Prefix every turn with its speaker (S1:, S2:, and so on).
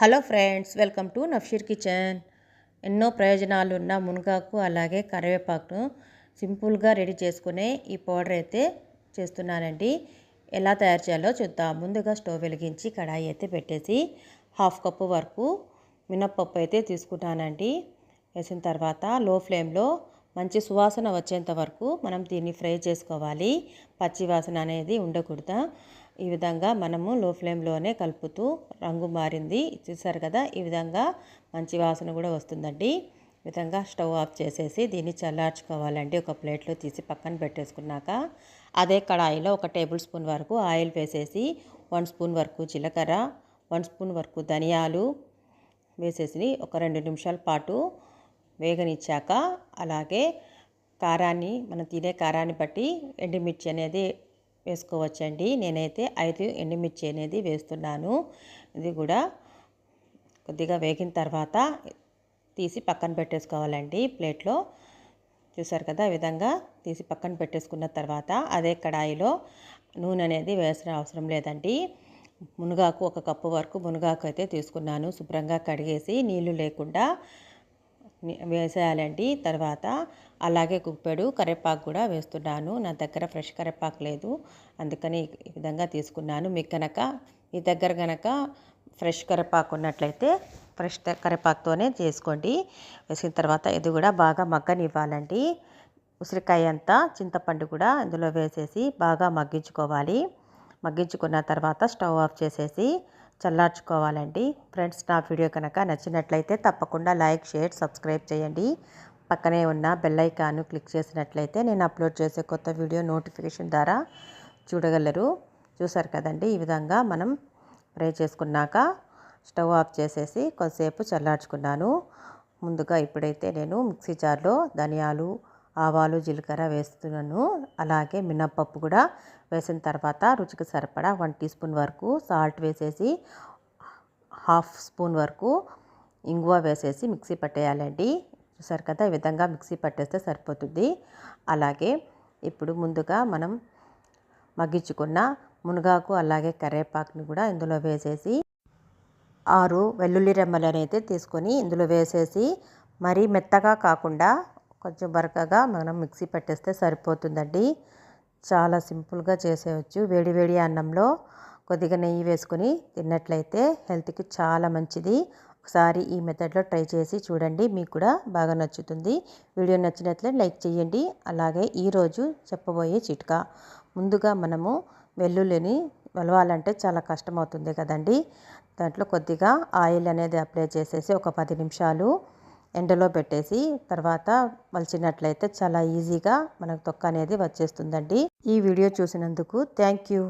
S1: Hello friends welcome to Nafsheer kitchen. ఎన్నో ప్రయోజనాలు ఉన్న మునగాకు అలాగే కరివేపాకును సింపుల్గా రెడీ చేసుకునే ఈ పౌడర్ అయితే చేస్తున్నానండి. ఎలా తయారు చేయాలో చూద్దాం. ముందుగా స్టవ్ వెలిగించి కడాయి అయితే పెట్టేసి హాఫ్ కప్పు వరకు మినప్పప్పు అయితే తీసుకుంటానండి. వేసిన తర్వాత లో ఫ్లేమ్లో మంచి సువాసన వచ్చేంత వరకు మనం దీన్ని ఫ్రై చేసుకోవాలి. పచ్చి వాసన అనేది ఉండకూడదు. ఈ విధంగా మనము లో ఫ్లేమ్లోనే కలుపుతూ రంగు మారింది. చూసారు కదా ఈ విధంగా మంచి వాసన కూడా వస్తుందండి. ఈ విధంగా స్టవ్ ఆఫ్ చేసేసి దీన్ని చల్లార్చుకోవాలండి. ఒక ప్లేట్లో తీసి పక్కన పెట్టేసుకున్నాక అదే కడాయిలో ఒక టేబుల్ స్పూన్ వరకు ఆయిల్ వేసేసి వన్ స్పూన్ వరకు జీలకర్ర వన్ స్పూన్ వరకు ధనియాలు వేసేసి ఒక రెండు నిమిషాల పాటు వేగనిచ్చాక అలాగే కారాన్ని మనం తినే కారాన్ని బట్టి ఎండుమిర్చి అనేది వేసుకోవచ్చండి. నేనైతే ఐదు ఎండుమిర్చి అనేది వేస్తున్నాను. ఇది కూడా కొద్దిగా వేగిన తర్వాత తీసి పక్కన పెట్టేసుకోవాలండి ప్లేట్లో. చూసారు కదా ఈ విధంగా తీసి పక్కన పెట్టేసుకున్న తర్వాత అదే కడాయిలో నూనె అనేది వేసిన అవసరం లేదండి. మునగాకు ఒక కప్పు వరకు మునగాకు అయితే తీసుకున్నాను. శుభ్రంగా కడిగేసి నీళ్ళు లేకుండా వేసేయాలండి. తర్వాత అలాగే కుప్పెడు కరివేపాకు కూడా వేస్తున్నాను. నా దగ్గర ఫ్రెష్ కరివేపాకు లేదు. అందుకని ఈ విధంగా తీసుకున్నాను. మీకు కనుక మీ దగ్గర కనుక ఫ్రెష్ కరివేపాకు ఉన్నట్లయితే ఫ్రెష్ కరివేపాకుతోనే చేసుకోండి. వేసిన తర్వాత ఇది కూడా బాగా మగ్గనివ్వాలండి. ఉసిరికాయ అంతా చింతపండు కూడా ఇందులో వేసేసి బాగా మగ్గించుకోవాలి. మగ్గించుకున్న తర్వాత స్టవ్ ఆఫ్ చేసేసి చల్లార్చుకోవాలండి. ఫ్రెండ్స్ నా వీడియో కనుక నచ్చినట్లయితే తప్పకుండా లైక్ షేర్ సబ్స్క్రైబ్ చేయండి. పక్కనే ఉన్న బెల్ ఐకాన్ క్లిక్ చేసినట్లయితే నేను అప్లోడ్ చేసే కొత్త వీడియో నోటిఫికేషన్ ద్వారా చూడగలరు. చూసారు కదండి ఈ విధంగా మనం ఫ్రై చేసుకున్నాక స్టవ్ ఆఫ్ చేసేసి కొద్దిసేపు చల్లార్చుకున్నాను. ముందుగా ఇప్పుడైతే నేను మిక్సీ జార్లో ధనియాలు ఆవాలు జీలకర్ర వేస్తున్నాను. అలాగే మినప్పప్పు కూడా వేసిన తర్వాత రుచికి సరిపడా వన్ టీ స్పూన్ వరకు సాల్ట్ వేసేసి హాఫ్ స్పూన్ వరకు ఇంగువ వేసేసి మిక్సీ పట్టేయాలండి. చూసారు కదా ఈ విధంగా మిక్సీ పట్టేస్తే సరిపోతుంది. అలాగే ఇప్పుడు ముందుగా మనం మగ్గించుకున్న మునగాకు అలాగే కరివేపాకుని కూడా ఇందులో వేసేసి ఆరు వెల్లుల్లి రెమ్మలు అనేది తీసుకొని ఇందులో వేసేసి మరీ మెత్తగా కాకుండా కొంచెం బరకగా మనం మిక్సీ పెట్టేస్తే సరిపోతుందండి. చాలా సింపుల్గా చేసేయచ్చు. వేడి వేడి అన్నంలో కొద్దిగా నెయ్యి వేసుకొని తిన్నట్లయితే హెల్త్కి చాలా మంచిది. ఒకసారి ఈ మెథడ్లో ట్రై చేసి చూడండి. మీకు కూడా బాగా నచ్చుతుంది. వీడియో నచ్చినట్లే లైక్ చేయండి. అలాగే ఈరోజు చెప్పబోయే చిట్కా. ముందుగా మనము వెల్లుల్లిని వెలవాలంటే చాలా కష్టమవుతుంది కదండి. దాంట్లో కొద్దిగా ఆయిల్ అనేది అప్లై చేసేసి ఒక పది నిమిషాలు ఎండలో పెట్టేసి తర్వాత వలిచినట్లయితే చాలా ఈజీగా మనకు తొక్క అనేది వచ్చేస్తుందండి. ఈ వీడియో చూసినందుకు థ్యాంక్ యూ.